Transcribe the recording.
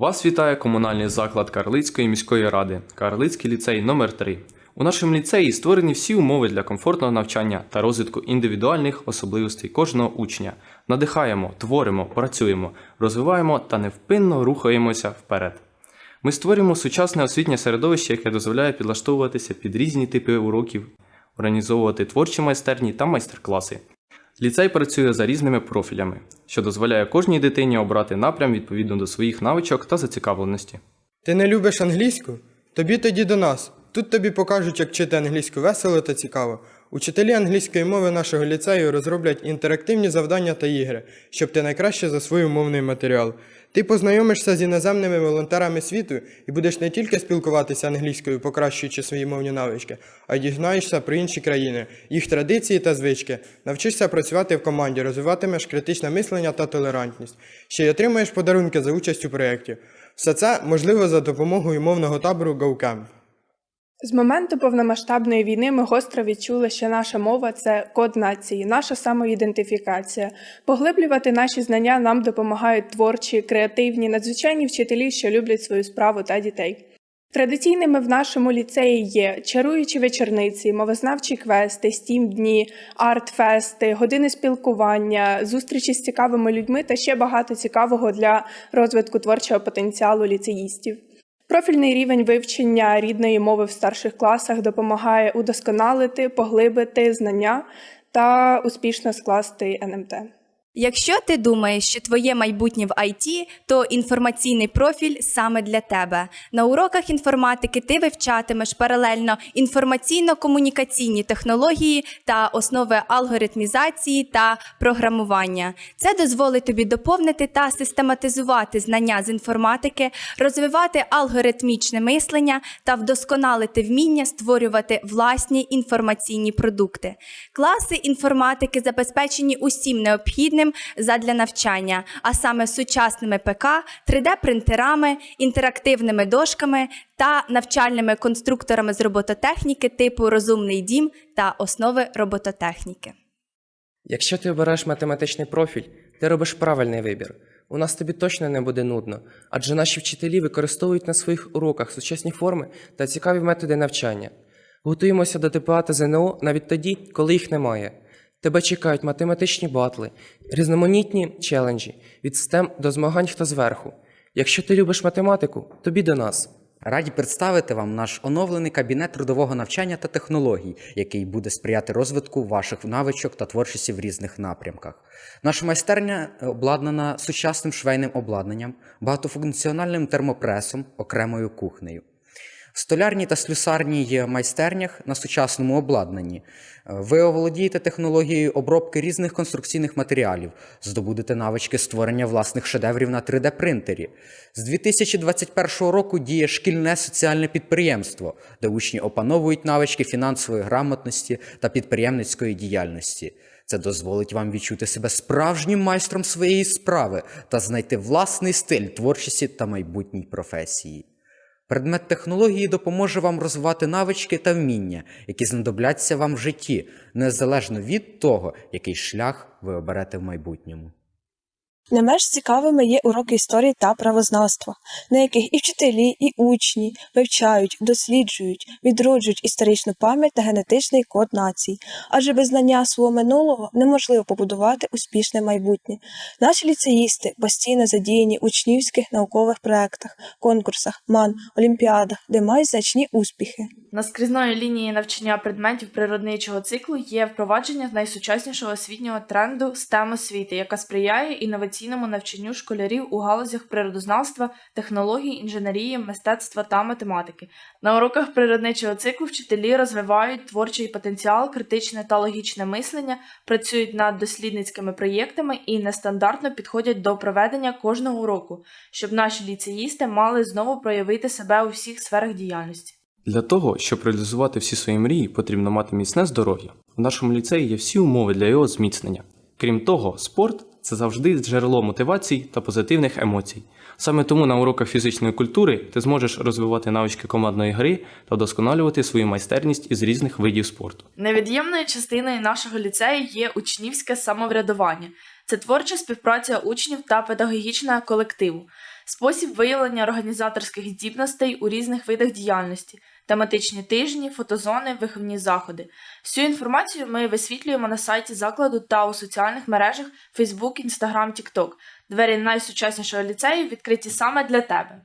Вас вітає комунальний заклад Карлицької міської ради, Карлицький ліцей номер 3 У нашому ліцеї створені всі умови для комфортного навчання та розвитку індивідуальних особливостей кожного учня. Надихаємо, творимо, працюємо, розвиваємо та невпинно рухаємося вперед. Ми створюємо сучасне освітнє середовище, яке дозволяє підлаштовуватися під різні типи уроків, організовувати творчі майстерні та майстер-класи. Ліцей працює за різними профілями, що дозволяє кожній дитині обрати напрям відповідно до своїх навичок та зацікавленості. Ти не любиш англійську? Тобі тоді до нас. Тут тобі покажуть, як вчити англійську весело та цікаво. Учителі англійської мови нашого ліцею розроблять інтерактивні завдання та ігри, щоб ти найкраще засвоїв мовний матеріал. Ти познайомишся з іноземними волонтерами світу і будеш не тільки спілкуватися англійською, покращуючи свої мовні навички, а й дізнаєшся про інші країни, їх традиції та звички, навчишся працювати в команді, розвиватимеш критичне мислення та толерантність. Ще й отримаєш подарунки за участь у проєкті. Все це можливо за допомогою мовного табору GoCamp. З моменту повномасштабної війни ми гостро відчули, що наша мова це код нації, наша самоідентифікація. Поглиблювати наші знання нам допомагають творчі, креативні, надзвичайні вчителі, що люблять свою справу та дітей. Традиційними в нашому ліцеї є чаруючі вечорниці, мовознавчі квести, стім дні, арт-фести, години спілкування, зустрічі з цікавими людьми та ще багато цікавого для розвитку творчого потенціалу ліцеїстів. Профільний рівень вивчення рідної мови в старших класах допомагає удосконалити, поглибити знання та успішно скласти НМТ. Якщо ти думаєш, що твоє майбутнє в IT, то інформаційний профіль саме для тебе. На уроках інформатики ти вивчатимеш паралельно інформаційно-комунікаційні технології та основи алгоритмізації та програмування. Це дозволить тобі доповнити та систематизувати знання з інформатики, розвивати алгоритмічне мислення та вдосконалити вміння створювати власні інформаційні продукти. Класи інформатики забезпечені усім необхідним задля навчання, а саме сучасними ПК, 3D-принтерами, інтерактивними дошками та навчальними конструкторами з робототехніки типу Розумний дім та основи робототехніки. Якщо ти обираєш математичний профіль, ти робиш правильний вибір. У нас тобі точно не буде нудно, адже наші вчителі використовують на своїх уроках сучасні форми та цікаві методи навчання. Готуємося до ТПА та ЗНО навіть тоді, коли їх немає. Тебе чекають математичні батли, різноманітні челенджі від STEM до змагань хто зверху. Якщо ти любиш математику, тобі до нас. Раді представити вам наш оновлений кабінет трудового навчання та технологій, який буде сприяти розвитку ваших навичок та творчості в різних напрямках. Наша майстерня обладнана сучасним швейним обладнанням, багатофункціональним термопресом, окремою кухнею. В столярній та слюсарній майстернях на сучасному обладнанні е, ви оволодієте технологією обробки різних конструкційних матеріалів, здобудете навички створення власних шедеврів на 3D-принтері. З 2021 року діє шкільне соціальне підприємство, де учні опановують навички фінансової грамотності та підприємницької діяльності. Це дозволить вам відчути себе справжнім майстром своєї справи та знайти власний стиль творчості та майбутній професії. Предмет технології допоможе вам розвивати навички та вміння, які знадобляться вам в житті, незалежно від того, який шлях ви оберете в майбутньому. Не менш цікавими є уроки історії та правознавства, на яких і вчителі, і учні вивчають, досліджують, відроджують історичну пам'ять та генетичний код націй. Адже без знання свого минулого неможливо побудувати успішне майбутнє. Наші ліцеїсти постійно задіяні в учнівських наукових проєктах, конкурсах, ман, олімпіадах, де мають значні успіхи. Наскрізною лінією навчання предметів природничого циклу є впровадження найсучаснішого освітнього тренду STEM освіти, яка сприяє інноваційному навчанню школярів у галузях природознавства, технологій, інженерії, мистецтва та математики. На уроках природничого циклу вчителі розвивають творчий потенціал, критичне та логічне мислення, працюють над дослідницькими проєктами і нестандартно підходять до проведення кожного уроку, щоб наші ліцеїсти мали знову проявити себе у всіх сферах діяльності. Для того, щоб реалізувати всі свої мрії, потрібно мати міцне здоров'я. В нашому ліцеї є всі умови для його зміцнення. Крім того, спорт це завжди джерело мотивацій та позитивних емоцій. Саме тому на уроках фізичної культури ти зможеш розвивати навички командної гри та вдосконалювати свою майстерність із різних видів спорту. Невід'ємною частиною нашого ліцею є учнівське самоврядування. Це творча співпраця учнів та педагогічного колективу. спосіб виявлення організаторських здібностей у різних видах діяльності, тематичні тижні, фотозони, виховні заходи. Всю інформацію ми висвітлюємо на сайті закладу та у соціальних мережах Facebook, Instagram, TikTok. Двері найсучаснішого ліцею відкриті саме для тебе.